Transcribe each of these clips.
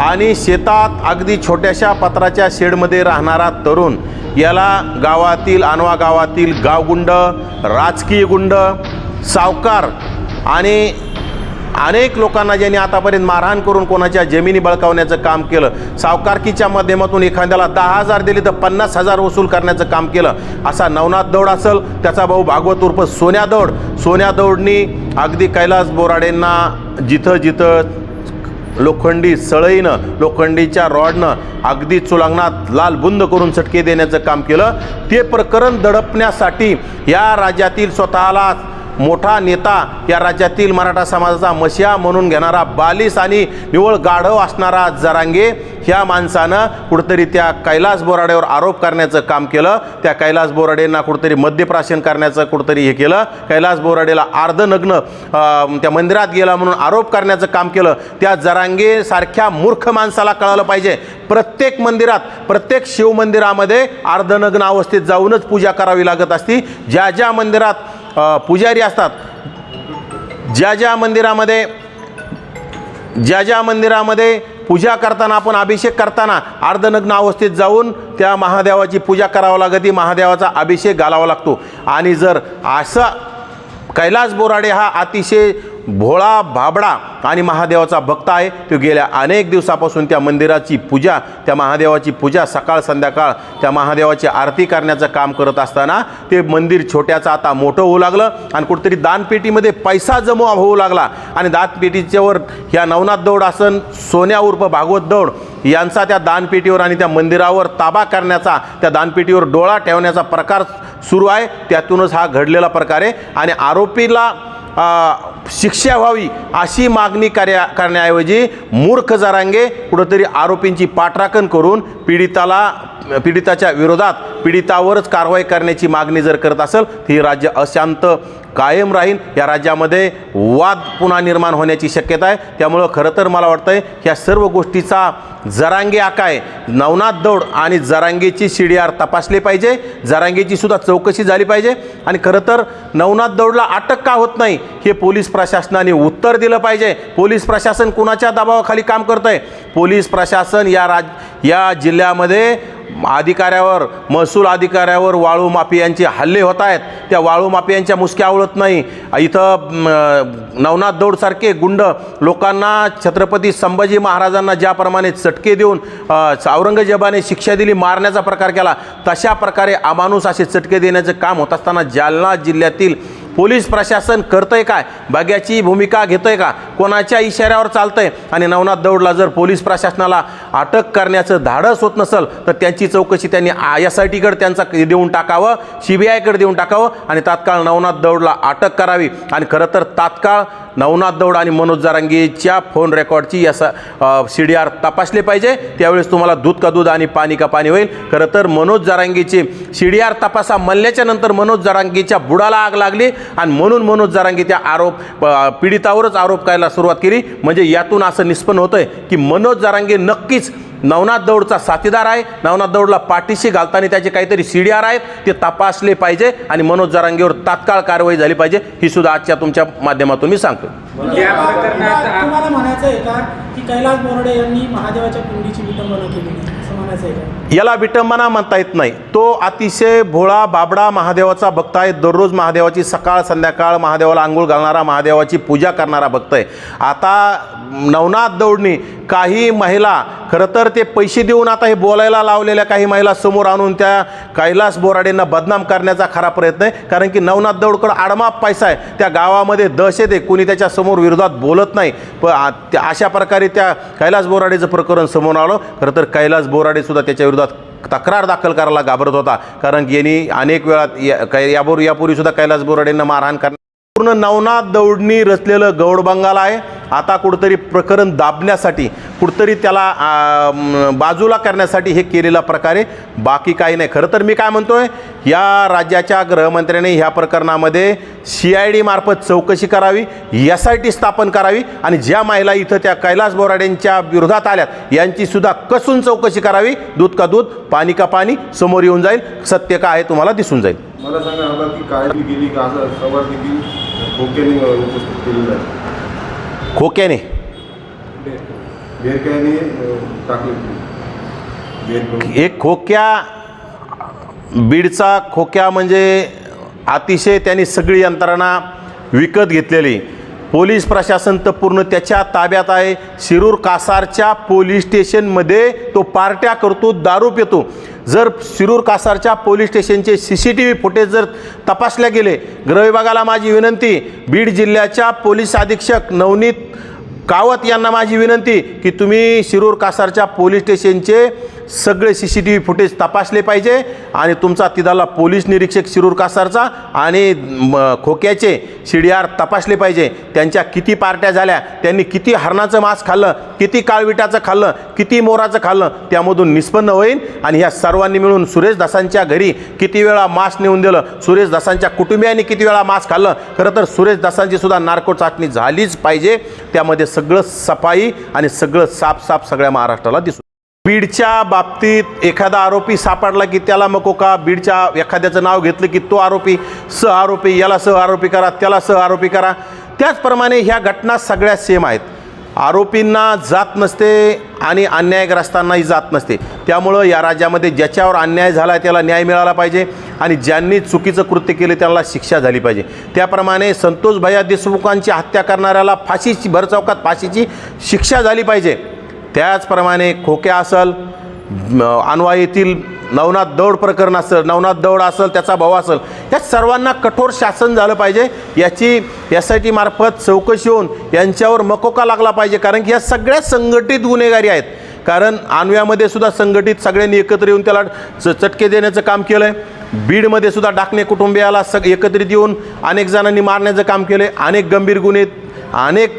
आणि शेतात अगदी छोट्याशा पत्राच्या शेडमध्ये राहणारा तरुण याला गावातील आणवा गावातील गावगुंड राजकीय गुंड सावकार आणि अनेक लोकांना ज्यांनी आतापर्यंत मारहाण करून कोणाच्या जमिनी बळकावण्याचं काम केलं सावकारकीच्या माध्यमातून एखाद्याला दहा हजार दिले तर पन्नास हजार वसूल करण्याचं काम केलं असा नवनाथ दौड असेल त्याचा भाऊ भागवत उर्फ सोन्या दौड. सोन्या दौडनी अगदी कैलास बोराडेंना जिथं जिथं लोखंडी सळईनं लोखंडीच्या रॉडनं अगदी चुलांगणात लाल बुंद करून चटके देण्याचं काम केलं. ते प्रकरण दडपण्यासाठी या राज्यातील स्वतःला मोठा नेता या राज्यातील मराठा समाजाचा मशिया म्हणून घेणारा बालिस आणि निवळ गाढव असणारा जरांगे ह्या माणसानं कुठंतरी त्या कैलास बोराडेवर आरोप करण्याचं काम केलं. त्या कैलास बोराडेंना कुठंतरी मद्यप्राशन करण्याचं कुठंतरी हे केलं. कैलास बोराडेला अर्धनग्न त्या मंदिरात गेला म्हणून आरोप करण्याचं काम केलं. त्या जरांगे सारख्या मूर्ख माणसाला कळालं पाहिजे. प्रत्येक मंदिरात प्रत्येक शिवमंदिरामध्ये अर्धनग्न अवस्थेत जाऊनच पूजा करावी लागत असती. ज्या ज्या मंदिरात पुजारी असतात. ज्या ज्या मंदिरामध्ये ज्या ज्या मंदिरामध्ये पूजा करताना आपण अभिषेक करताना अर्धनग्न अवस्थेत जाऊन त्या महादेवाची पूजा करावं लागते महादेवाचा अभिषेक घालावा लागतो. आणि जर असं कैलास बोराडे हा अतिशय भोळा भाबडा आणि महादेवाचा भक्त आहे. तो गेल्या अनेक दिवसापासून त्या मंदिराची पूजा त्या महादेवाची पूजा सकाळ संध्याकाळ त्या महादेवाची आरती करण्याचं काम करत असताना ते मंदिर छोट्याचं आता मोठं होऊ लागलं आणि कुठेतरी दानपेटीमध्ये पैसा जमा होऊ लागला. आणि दानपेटीच्यावर ह्या नवनाथ दौड आसन सोन्या उर्फ भागवत दौड यांचा त्या दानपेटीवर आणि त्या मंदिरावर ताबा करण्याचा त्या दानपेटीवर डोळा ठेवण्याचा प्रकार सुरू आहे. त्यातूनच हा घडलेला प्रकार आहे. आणि आरोपीला शिक्षा व्हावी अशी मागणी कार्या करण्याऐवजी मूर्ख जरांगे कुठंतरी आरोपींची पाठराखण करून पीडिताला पीडिताच्या विरोधात पीडितावरच कारवाई करण्याची मागणी जर करत असेल ही राज्य अशांत कायम राहील. या राज्यामध्ये वाद पुन्हा निर्माण होण्याची शक्यता आहे. त्यामुळं खरं तर मला वाटतं ह्या सर्व गोष्टीचा जरांगी आकाय नवनाथ दौड आणि जरांगेची सी डी आर तपासले पाहिजे. जरांगेची सुद्धा चौकशी झाली पाहिजे. आणि खरं तर नवनाथ दौडला अटक का होत नाही हे पोलीस प्रशासनाने उत्तर दिलं पाहिजे. पोलीस प्रशासन कुणाच्या दबावाखाली काम करतं आहे पोलीस प्रशासन या राज या जिल्ह्यामध्ये अधिकाऱ्यावर महसूल अधिकाऱ्यावर वाळू माफियांचे हल्ले होत आहेत. त्या वाळू माफियांच्या मुसक्या आवळत नाही. इथं नवनाथ दौडसारखे गुंड लोकांना छत्रपती संभाजी महाराजांना ज्याप्रमाणे चटके देऊन औरंगजेबाने शिक्षा दिली मारण्याचा प्रकार केला तशा प्रकारे अमानुस असे चटके देण्याचं काम होत असताना जालना जिल्ह्यातील पोलीस प्रशासन करतंय काय? बग्याची भूमिका घेतंय का? कोणाच्या इशाऱ्यावर चालतंय? आणि नवनाथ दौडला जर पोलीस प्रशासनाला अटक करण्याचं धाडस होत नसेल तर त्यांची चौकशी त्यांनी एस आय टीकडे त्यांचा देऊन टाकावं सी बी आयकडे देऊन टाकावं आणि तात्काळ नवनाथ दौडला अटक करावी. आणि खरं तर तात्काळ नवनाथ दौड आणि मनोज जारांगेच्या फोन रेकॉर्डची या सी डी आर तपासले पाहिजे. त्यावेळेस तुम्हाला दूध का दूध आणि पाणी का पाणी होईल. खरं तर मनोज जारांगीचे सी डी आर तपासा मल्ल्याच्या नंतर मनोज जारांगीच्या बुडाला आग लागली आणि म्हणून मनोज जारांगी त्या आरोप पीडितावरच आरोप करायला सुरुवात केली. म्हणजे यातून असं निष्पन्न होतंय की मनोज जारांगे नक्की नवनाथ दौडचा साथीदार आहे. नवनाथ दौडला पाठीशी घालताना त्याचे काहीतरी सी डी आर आहेत. ते तपासले पाहिजे आणि मनोज जारांगेवर तात्काळ कारवाई झाली पाहिजे. ही सुद्धा आजच्या तुमच्या माध्यमातून मी सांगतो. या तुम्हाला प्रकरणात तुम्हाला म्हणायचं आहे का की कैलास बोर्डे यांनी महादेवाच्या पिंडीची विटंबना केली नाही? असं म्हणायचं आहे का? याला विटंबना म्हणता येत नाही. तो अतिशय भोळा बाबडा महादेवाचा भक्त आहे. दररोज महादेवाची सकाळ संध्याकाळ महादेवाला आंघोळ घालणारा महादेवाची पूजा करणारा भक्त आहे. आता नवनाथ दौडनी काही महिला खरं तर ते पैसे देऊन आता हे बोलायला लावलेल्या काही महिला समोर आणून त्या कैलास बोराडेंना बदनाम करण्याचा खरा प्रयत्न आहे. कारण की नवनाथ दौडकड आडमाप पैसा आहे. त्या गावामध्ये दहशत आहे. कुणी त्याच्यासमोर विरोधात बोलत नाही. प त्या- अशा प्रकारे त्या कैलास बोराडेचं प्रकरण समोर आलं. खरं तर कैलास बोराडेसुद्धा त्याच्या विरोधात तक्रार दाखल करायला घाबरत होता. कारण यांनी अनेक वेळा या- कै- यापूर्वी यापूर्वीसुद्धा कैलास बोराडेंना मारहाण कर पूर्ण नवनाथ दौडनी रचलेलं गौड बंगाल आहे. आता कुठंतरी प्रकरण दाबण्यासाठी कुठंतरी त्याला बाजूला करण्यासाठी हे केलेला प्रकारे बाकी काही नाही. खरं तर मी काय म्हणतो आहे या राज्याच्या गृहमंत्र्याने ह्या प्रकरणामध्ये सी आय डी मार्फत चौकशी करावी एस आय टी स्थापन करावी आणि ज्या महिला इथं त्या कैलास बोराडेंच्या विरोधात आल्यात यांचीसुद्धा कसून चौकशी करावी. दूध का दूध पाणी का पाणी समोर येऊन जाईल. सत्य काय आहे तुम्हाला दिसून जाईल. मला सांगा की काय गेली का असं सवाल देखील उपस्थित आहे. खोक्याने? एक खोक्या बीडचा खोक्या म्हणजे अतिशय त्यांनी सगळी यंत्रणा विकत घेतलेली. पोलीस प्रशासन तर पूर्ण त्याच्या ताब्यात आहे. शिरूर कासारच्या पोलीस स्टेशनमध्ये तो पार्ट्या करतो दारू पितो. जर शिरूर कासारच्या पोलीस स्टेशनचे C C T V footage जर तपासल्या गेले गृहविभागाला माझी विनंती बीड जिल्ह्याच्या पोलीस अधीक्षक नवनीत कावत यांना माझी विनंती की तुम्ही शिरूर कासारच्या पोलीस स्टेशनचे सगळे C C T V footage तपासले पाहिजे आणि तुमचा तिदाला पोलीस निरीक्षक शिरूर कासारचा आणि खोक्याचे सी डी आर तपासले पाहिजे. त्यांच्या किती पार्ट्या झाल्या त्यांनी किती हरणाचं मांस खाल्लं किती काळविटाचं खाल्लं किती मोराचं खाल्लं त्यामधून निष्पन्न होईल आणि ह्या सर्वांनी मिळून सुरेश दासांच्या घरी किती वेळा मांस नेऊन दिलं सुरेश दासांच्या कुटुंबियांनी किती वेळा मांस खाल्लं खरं तर सुरेश दासांची सुद्धा नार्को चाचणी झालीच पाहिजे. त्यामध्ये सगळं सफाई आणि सगळं साफ साफ सगळ्या महाराष्ट्राला दिसू बीडच्या बाबतीत एखादा आरोपी सापडला की त्याला मको का? बीडच्या एखाद्याचं नाव घेतलं की तो आरोपी सह आरोपी याला सह आरोपी करा त्याला सह आरोपी करा. त्याचप्रमाणे ह्या घटना सगळ्या सेम आहेत. आरोपींना जात नसते आणि अन्यायग्रस्तांनाही जात नसते. त्यामुळं या राज्यामध्ये ज्याच्यावर अन्याय झाला आहे त्याला न्याय मिळाला पाहिजे आणि ज्यांनी चुकीचं कृत्य केले त्यांना शिक्षा झाली पाहिजे. त्याप्रमाणे संतोष भैया देशमुखांची हत्या करणाऱ्याला फाशीची भरचौकात फाशीची शिक्षा झाली पाहिजे. त्याचप्रमाणे खोक्या असल अनवा आणवा येथील नवनाथ दौड प्रकरण असेल नवनाथ दौड असेल त्याचा भाऊ असेल या सर्वांना कठोर शासन झालं पाहिजे. याची एस आय टी मार्फत चौकशी होऊन यांच्यावर मकोका लागला पाहिजे कारण की या सगळ्या संघटित गुन्हेगारी आहेत. कारण आणव्यामध्ये सुद्धा संघटित सगळ्यांनी एकत्र येऊन त्याला च चटके देण्याचं काम केलं आहे बीडमध्ये सुद्धा डाकणे कुटुंबियाला सग एकत्रित येऊन अनेक जणांनी मारण्याचं काम केलं आहे अनेक गंभीर गुन्हे अनेक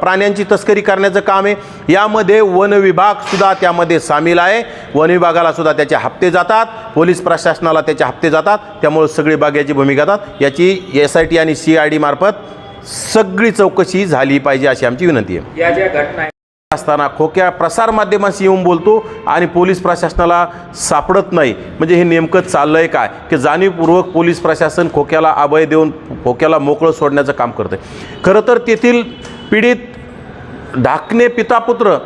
प्राण्यांची तस्करी करण्याचं काम आहे. यामध्ये वन विभागसुद्धा त्यामध्ये सामील आहे. वन विभागालासुद्धा त्याचे हप्ते जातात. पोलीस प्रशासनाला त्याचे हप्ते जातात. त्यामुळे सगळी बाग याची भूमिका जातात याची एस आय टी आणि सी आय डी मार्फत सगळी चौकशी झाली पाहिजे अशी आमची विनंती आहे. या ज्या घटना असताना खोक्या प्रसारमाध्यमाशी येऊन बोलतो आणि पोलीस प्रशासनाला सापडत नाही. म्हणजे हे नेमकं चाललं आहे काय? की जाणीवपूर्वक पोलीस प्रशासन खोक्याला अभय देऊन खोक्याला मोकळं सोडण्याचं काम करतं खरं तर तेथील पीडित ढाकणे पितापुत्र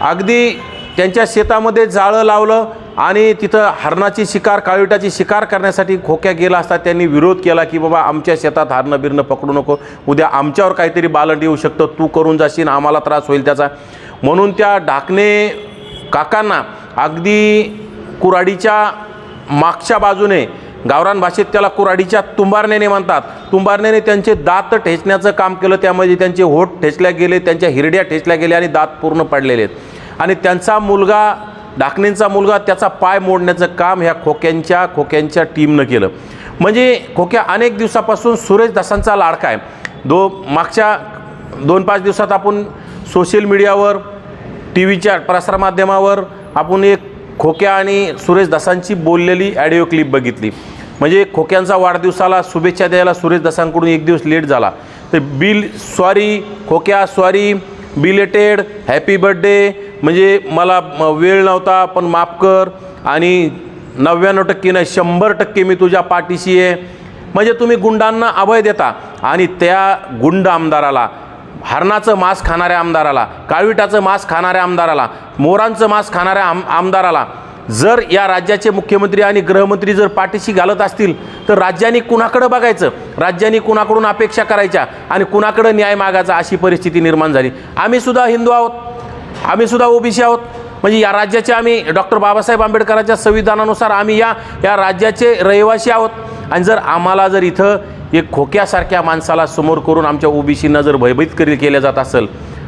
अगदी त्यांच्या शेतामध्ये जाळं लावलं आणि तिथं हरणाची शिकार काळविटाची शिकार करण्यासाठी खोक्या गेला असता त्यांनी विरोध केला की बाबा आमच्या शेतात हरणं बिरणं पकडू नको. उद्या आमच्यावर काहीतरी बालंड येऊ शकतं. तू करून जाशील आम्हाला त्रास होईल त्याचा. म्हणून त्या ढाकणे काकांना अगदी कुराडीच्या मागच्या बाजूने गावरान भाषेत त्याला कुराडीच्या तुंबारण्याने म्हणतात तुंबारण्याने त्यांचे दात ठेचण्याचं काम केलं त्यामध्ये त्यांचे होठ ठेचल्या गेले त्यांच्या हिरड्या ठेचल्या गेल्या आणि दात पूर्ण पडलेले आहेत. आणि त्यांचा मुलगा ढाकणेंचा मुलगा त्याचा पाय मोडण्याचं काम ह्या खोक्यांच्या खोक्यांच्या टीमनं केलं. म्हणजे खोक्या अनेक दिवसापासून सुरेश दासांचा लाडका आहे. दो मागच्या दोन पाच दिवसात आपण सोशल मीडियावर टी व्हीच्या प्रसारमाध्यमावर आपण एक खोक्या आणि सुरेश दासांची बोललेली ॲडिओ क्लिप बघितली. म्हणजे खोक्यांचा वाढदिवसाला शुभेच्छा द्यायला सुरेश दासांकडून एक दिवस लेट झाला. तर बिल सॉरी खोक्या सॉरी बिलेटेड हॅपी बर्थडे म्हणजे मला म, वेळ नव्हता पण माफ कर. आणि नव्याण्णव टक्के नाही शंभर टक्के मी तुझ्या पाठीशी आहे. म्हणजे तुम्ही गुंडांना अभय देता. आणि त्या गुंड आमदाराला हरणाचं मांस खाणाऱ्या आमदाराला काळविटाचं मांस खाणाऱ्या आमदाराला मोरांचं मांस खाणाऱ्या आम आमदाराला जर या राज्याचे मुख्यमंत्री आणि गृहमंत्री जर पाठीशी घालत असतील तर राज्यांनी कुणाकडं बघायचं? राज्यांनी कुणाकडून अपेक्षा करायच्या? आणि कुणाकडं न्याय मागायचा अशी परिस्थिती निर्माण झाली. आम्हीसुद्धा हिंदू आहोत. आम्हीसुद्धा ओबीसी आहोत. म्हणजे या राज्याचे आम्ही डॉक्टर बाबासाहेब आंबेडकरांच्या संविधानानुसार आम्ही या या राज्याचे रहिवासी आहोत. आणि जर आम्हाला जर इथं एक खोक्यासारख्या माणसाला समोर करून आमच्या ओबीसींना जर भयभीत करी केल्या जात असेल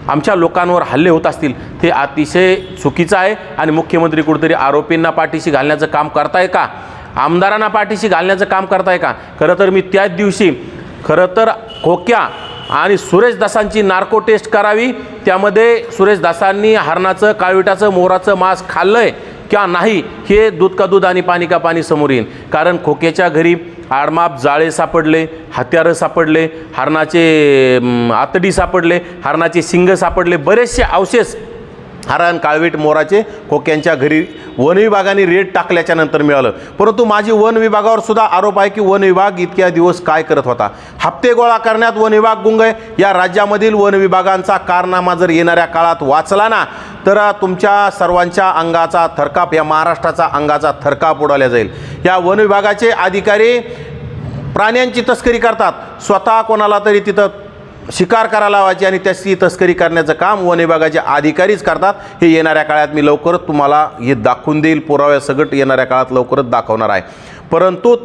आमच्या लोकांवर हल्ले होत असतील ते अतिशय चुकीचं आहे आणि मुख्यमंत्री कुठेतरी आरोपींना पाठीशी घालण्याचं काम करताय का? आमदारांना पाठीशी घालण्याचं काम करताय का? खरं तर मी त्याच दिवशी खरं तर खोक्या आणि सुरेश दासांची नार्को टेस्ट करावी त्यामध्ये सुरेश दासांनी हरणाचं काळविटाचं मोराचं मांस आहे किंवा नाही हे दूध का दूध आणि पाणी का पाणी समोर येईल कारण खोक्याच्या घरी आडमाप जाळे सापडले हत्यारं सापडले हरणाचे आतडी सापडले हरणाचे शिंग सापडले बरेचसे अवशेष हरण काळवीट मोराचे खोक्यांच्या घरी वन विभागाने रेट टाकल्याच्या नंतर मिळालं. परंतु माझी वन विभागावर सुद्धा आरोप आहे की वन विभाग इतक्या दिवस काय करत होता? हप्ते गोळा करण्यात वन विभाग गुंग आहे. या राज्यामधील वन विभागांचा कारनामा जर येणाऱ्या काळात वाचला ना तर तुमच्या सर्वांच्या अंगाचा थरकाप या महाराष्ट्राचा अंगाचा थरकाप उडवला जाईल. या वन विभागाचे अधिकारी प्राण्यांची तस्करी करतात. स्वतः कोणाला तरी तिथं शिकार करायला लावायची आणि त्याची तस्करी करण्याचं काम वन विभागाचे अधिकारीच करतात. हे येणाऱ्या काळात मी लवकरच तुम्हाला हे दाखवून देईल. पुराव्या सगट येणाऱ्या काळात लवकरच दाखवणार आहे. परंतु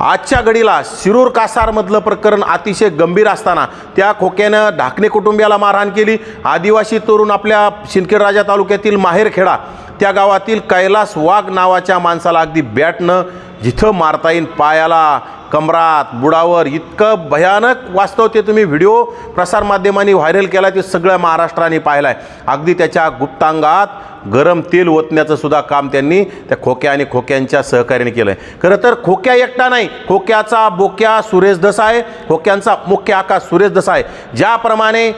आजच्या घडीला शिरूर कासारमधलं प्रकरण अतिशय गंभीर असताना त्या खोक्यानं ढाकणे कुटुंबियाला मारहाण केली. आदिवासी तरुण आपल्या शिंदखेडराजा तालुक्यातील माहेरखेडा. त्या गावातील कैलास वाघ नावाच्या माणसाला अगदी बॅटनं जिथं मारता येईल पायाला कमरात बुडावर इतकं भयानक वास्तव ते तुम्ही व्हिडिओ प्रसारमाध्यमांनी व्हायरल केला ते सगळ्या महाराष्ट्राने पाहिला आहे अगदी त्याच्या गुप्तांगात गरम तेल ओतण्याचं सुद्धा काम त्यांनी त्या खोक्या आणि खोक्यांच्या सहकार्याने केलं आहे खरं तर खोक्या एकटा नाही खोक्याचा बोक्या सुरेश आहे खोक्यांचा मुख्य आका सुरेश आहे ज्याप्रमाणे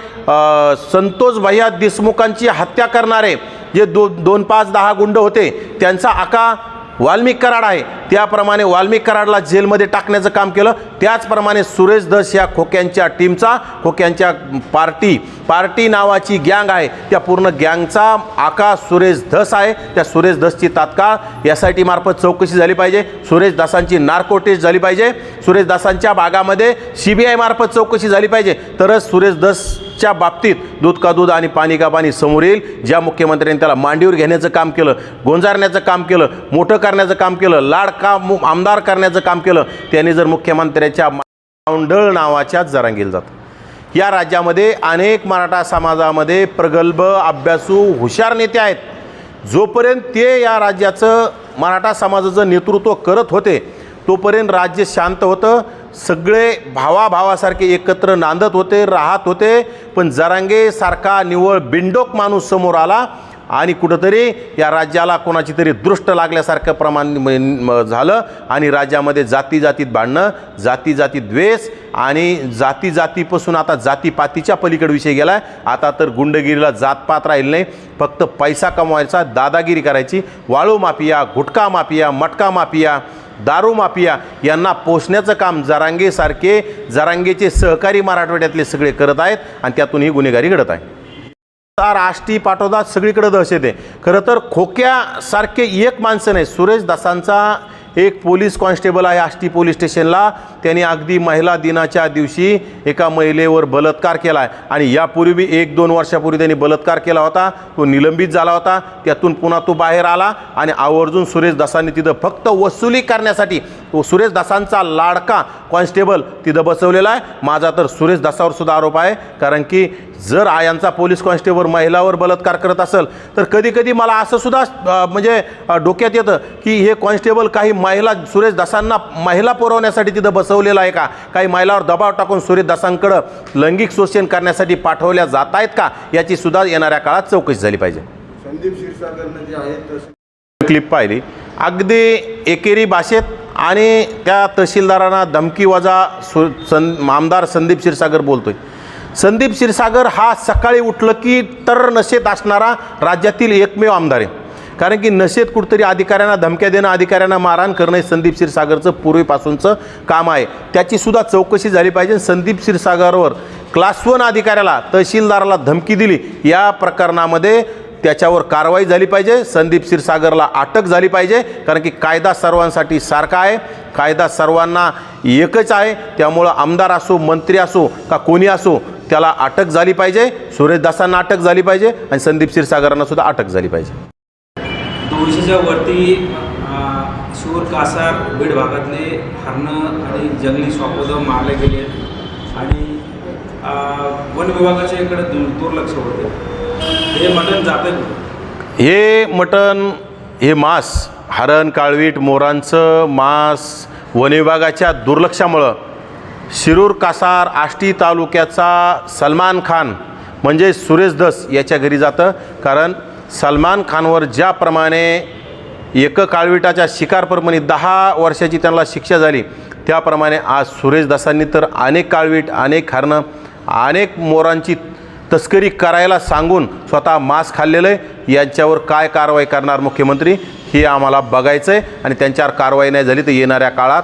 संतोष भैया देशमुखांची हत्या करणारे जे दो दोन पाच दहा गुंड होते त्यांचा आका वाल्मिक कराड आहे. त्याप्रमाणे वाल्मिक कराडला जेलमध्ये टाकण्याचं काम केलं. त्याचप्रमाणे सुरेश दस या खोक्यांच्या टीमचा खोक्यांच्या पार्टी पार्टी नावाची गँग आहे. त्या पूर्ण गँगचा आकाश सुरेश धस आहे. त्या सुरेश धसची तात्काळ एस आय टी मार्फत चौकशी झाली पाहिजे. सुरेश दासांची नार्को टेस्ट झाली पाहिजे. सुरेश दासांच्या भागामध्ये सी बी आय मार्फत चौकशी झाली पाहिजे. तरच सुरेश दसच्या बाबतीत दूध का दूध आणि पाणी का पाणी समोर येईल. ज्या मुख्यमंत्र्यांनी त्याला मांडीवर घेण्याचं काम केलं गोंजारण्याचं काम केलं मोठं करण्याचं काम केलं लाड का मु- आमदार करण्याचं काम केलं त्यांनी जर मुख्यमंत्र्याच्या मांडळ नावाच्याच जरांगील जातं. या राज्यामध्ये अनेक मराठा समाजामध्ये प्रगल्भ अभ्यासू हुशार नेते आहेत. जोपर्यंत ते या राज्याचं मराठा समाजाचं नेतृत्व करत होते तोपर्यंत राज्य शांत होतं. सगळे भावाभावासारखे एकत्र नांदत होते राहत होते. पण जरांगेसारखा निवळ बिंडोक माणूस समोर आला. आणि कुठंतरी या राज्याला कोणाची तरी दृष्ट लागल्यासारखं प्रमाण म- झालं आणि राज्यामध्ये जाती जातीत भांडणं जाती जाती द्वेष आणि जाती जातीपासून आता जातीपातीच्या पलीकडे विषय गेला आहे आता तर गुंडगिरीला जातपात राहील नाही. फक्त पैसा कमवायचा दादागिरी करायची. वाळू mafia gutkha mafia matka mafia दारू माफिया यांना पोसण्याचं काम जरांगेसारखे जरांगेचे सहकारी मराठवाड्यातले सगळे करत आहेत आणि त्यातून ही गुन्हेगारी घडत आहे. आष्टी पाठोदा सगळीकडे दहशत आहे. खरं तर खोक्यासारखे एक माणसं नाही सुरेश दासांचा एक पोलीस कॉन्स्टेबल आहे आष्टी पोलीस स्टेशनला. त्यांनी अगदी महिला दिनाच्या दिवशी एका महिलेवर बलात्कार केला आहे. आणि यापूर्वी एक दोन वर्षापूर्वी त्यांनी बलात्कार केला होता. तो निलंबित झाला होता. त्यातून पुन्हा तो बाहेर आला. आणि आवर्जून सुरेश दासांनी तिथं फक्त वसुली करण्यासाठी तो सुरेश दासांचा लाडका कॉन्स्टेबल तिथं बसवलेला आहे. माझा तर सुरेश दासावर सुद्धा आरोप आहे. कारण की जर आयांचा पोलीस कॉन्स्टेबल महिलावर बलात्कार करत असेल तर कधी कधी मला असं सुद्धा म्हणजे डोक्यात येतं की हे कॉन्स्टेबल काही महिला सुरेश दासांना महिला पुरवण्यासाठी तिथं बसवलेलं आहे का? काही महिलावर दबाव टाकून सुरेश दासांकडं लैंगिक शोषण करण्यासाठी पाठवल्या जात आहेत का? याची सुद्धा येणाऱ्या काळात चौकशी झाली पाहिजे. संदीप क्षीरसागरनं जे आहेत. तसे क्लिप पाहिली. अगदी एकेरी भाषेत आणि त्या तहसीलदारांना धमकी वजा सु सं आमदार संदीप क्षीरसागर आहे संदीप क्षीरसागर हा सकाळी उठलं की तर नशेत असणारा राज्यातील एकमेव आमदार आहे. कारण की नशेत कुठतरी अधिकाऱ्यांना धमक्या देणं अधिकाऱ्यांना मारहाण करणं हे संदीप क्षीरसागरचं पूर्वीपासूनचं काम आहे. त्याची सुद्धा चौकशी झाली पाहिजे. संदीप क्षीरसागरवर क्लास वन अधिकाऱ्याला तहसीलदाराला धमकी दिली. या प्रकरणामध्ये त्याच्यावर कारवाई झाली पाहिजे. संदीप क्षीरसागरला अटक झाली पाहिजे. कारण की कायदा सर्वांसाठी सारखा आहे. कायदा सर्वांना एकच आहे. त्यामुळं आमदार असो मंत्री असो का कोणी असो त्याला अटक झाली पाहिजे. सुरेश दासांना अटक झाली पाहिजे आणि संदीप क्षीरसागरांना सुद्धा अटक झाली पाहिजे. दोनशेच्या वरती सूर कासार बीड भागातले हरणं आणि जंगली स्वापद मारले गेले आणि वन विभागाच्या इकडे दुर्लक्ष होते हे मटण हे मटण हे मांस हरण काळवीट मोरांचं मांस वनविभागाच्या दुर्लक्षामुळं शिरूर कासार आष्टी तालुक्याचा सलमान खान म्हणजे सुरेश दस याच्या घरी जातं. कारण सलमान खानवर ज्याप्रमाणे एक काळविटाच्या शिकारप्रमाणे दहा वर्षाची त्यांना शिक्षा झाली त्याप्रमाणे आज सुरेश दासांनी तर अनेक काळवीट अनेक हरणं अनेक मोरांची तस्करी करायला सांगून स्वतः मांस खाल्लेलं आहे. यांच्यावर काय कारवाई करणार मुख्यमंत्री हे आम्हाला बघायचं आहे आणि त्यांच्यावर कारवाई नाही झाली तर येणाऱ्या काळात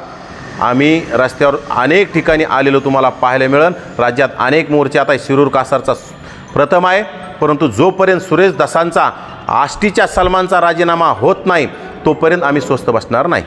आम्ही रस्त्यावर अनेक ठिकाणी आलेलो तुम्हाला पाहायला मिळेल. राज्यात अनेक मोर्चे आता शिरूर कासारचा प्रथम आहे. परंतु जोपर्यंत सुरेश दसांचा आष्टीच्या सलमानचा राजीनामा होत नाही तोपर्यंत आम्ही स्वस्त बसणार नाही.